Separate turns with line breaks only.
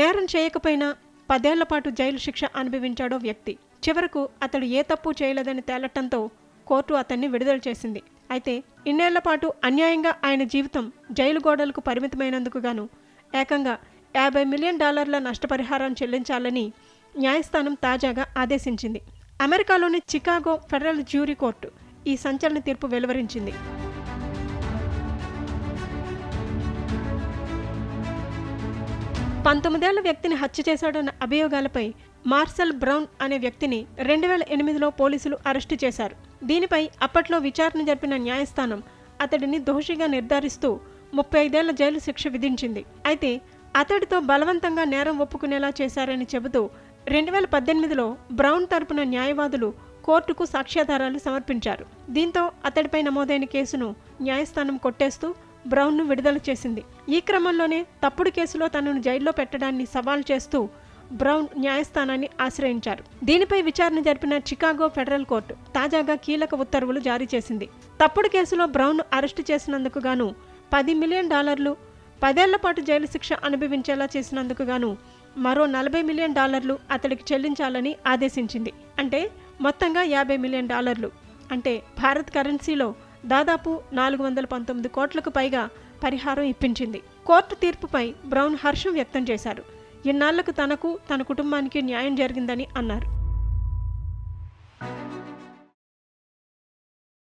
నేరం చేయకపోయినా పదేళ్ళ పాటు జైలు శిక్ష అనుభవించాడో వ్యక్తి. చివరకు అతడు ఏ తప్పు చేయలేదని తేలటంతో కోర్టు అతన్ని విడుదల చేసింది. అయితే ఇన్నేళ్ళ పాటు అన్యాయంగా ఆయన జీవితం జైలు గోడలకు పరిమితమైనందుకు గాను ఏకంగా యాభై మిలియన్ డాలర్ల నష్టపరిహారం చెల్లించాలని న్యాయస్థానం తాజాగా ఆదేశించింది. అమెరికాలోని చికాగో ఫెడరల్ జ్యూరీ కోర్టు ఈ సంచలన తీర్పు వెలువరించింది. పంతొమ్మిదేళ్ళ వ్యక్తిని హత్య చేశాడన్న అభియోగాలపై మార్సెల్ బ్రౌన్ అనే వ్యక్తిని రెండు వేల ఎనిమిదిలో పోలీసులు అరెస్టు చేశారు. దీనిపై అప్పట్లో విచారణ జరిపిన న్యాయస్థానం అతడిని దోషిగా నిర్ధారిస్తూ ముప్పై ఐదేళ్ళ జైలు శిక్ష విధించింది. అయితే అతడితో బలవంతంగా నేరం ఒప్పుకునేలా చేశారని చెబుతూ రెండు వేల పద్దెనిమిదిలో బ్రౌన్ తరపున న్యాయవాదులు కోర్టుకు సాక్ష్యాధారాలు సమర్పించారు. దీంతో అతడిపై నమోదైన కేసును న్యాయస్థానం కొట్టేస్తూ బ్రౌన్ను విడుదల చేసింది. ఈ క్రమంలోనే తప్పుడు కేసులో తనను జైల్లో పెట్టడాన్ని సవాల్ చేస్తూ బ్రౌన్ న్యాయస్థానాన్ని ఆశ్రయించారు. దీనిపై విచారణ జరిపిన చికాగో ఫెడరల్ కోర్టు తాజాగా కీలక ఉత్తర్వులు జారీ చేసింది. తప్పుడు కేసులో బ్రౌన్ అరెస్టు చేసినందుకు గాను పది మిలియన్ డాలర్లు పదేళ్ళ పాటు జైలు శిక్ష అనుభవించేలా చేసినందుకు గాను మరో నలభై మిలియన్ డాలర్లు అతడికి చెల్లించాలని ఆదేశించింది. అంటే మొత్తంగా యాభై మిలియన్ డాలర్లు. అంటే భారత్ కరెన్సీలో దాదాపు నాలుగు వందల పంతొమ్మిది కోట్లకు పైగా పరిహారం ఇప్పించింది. కోర్టు తీర్పుపై బ్రౌన్ హర్షం వ్యక్తం చేశారు. ఇన్నాళ్ళకు తనకు తన కుటుంబానికి న్యాయం జరిగిందని అన్నారు.